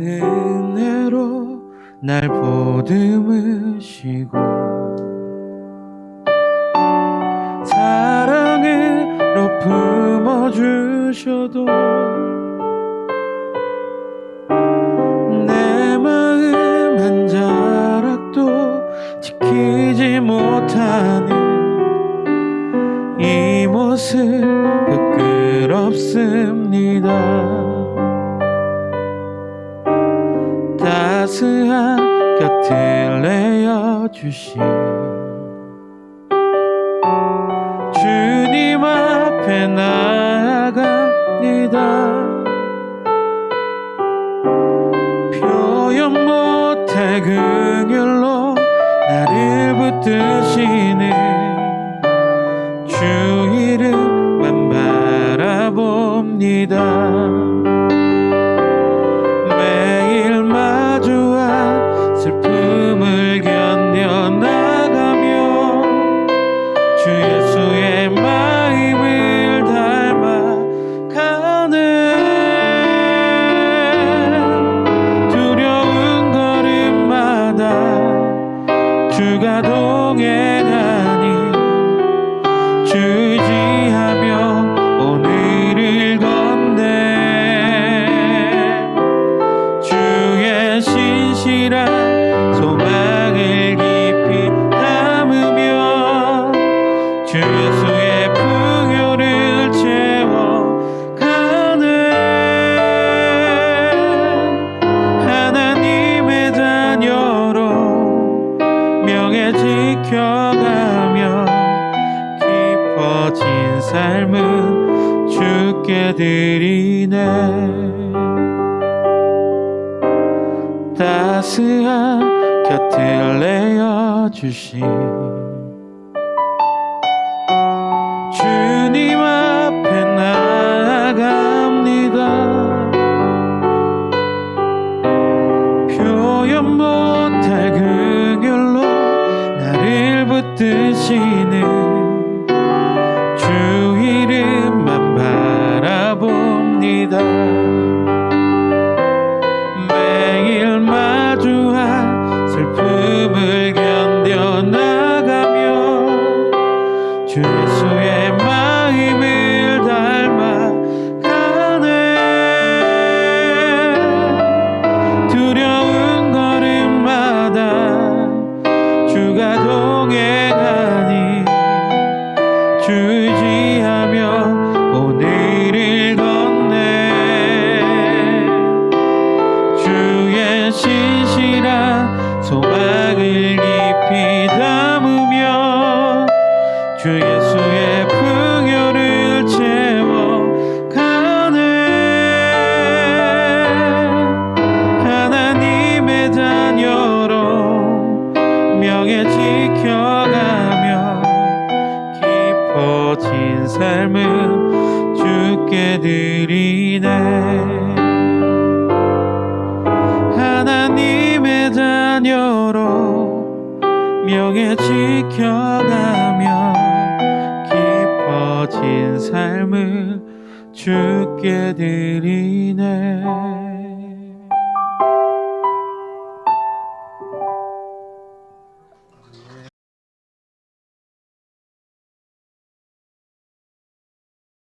은혜로 날 보듬으시고 사랑으로 품어주셔도 내 마음 한 자락도 지키지 못하는 이 모습 부끄럽습니다. 곁을 내어주신 주님 앞에 나아갑니다. 표현 못할 긍휼로 나를 붙드시 동행하니 주 명예 지켜가며 깊어진 삶은 주께 드리네. 따스한 곁을 내어 주신 붙드시는 주 이름만 바라봅니다 깊이 담으며 주 예수의 풍요를 채워가네. 하나님의 자녀로 명예 지켜가며 깊어진 삶은 주께 드리 자녀로 명예 지켜가며 깊어진 삶을 주께 드리네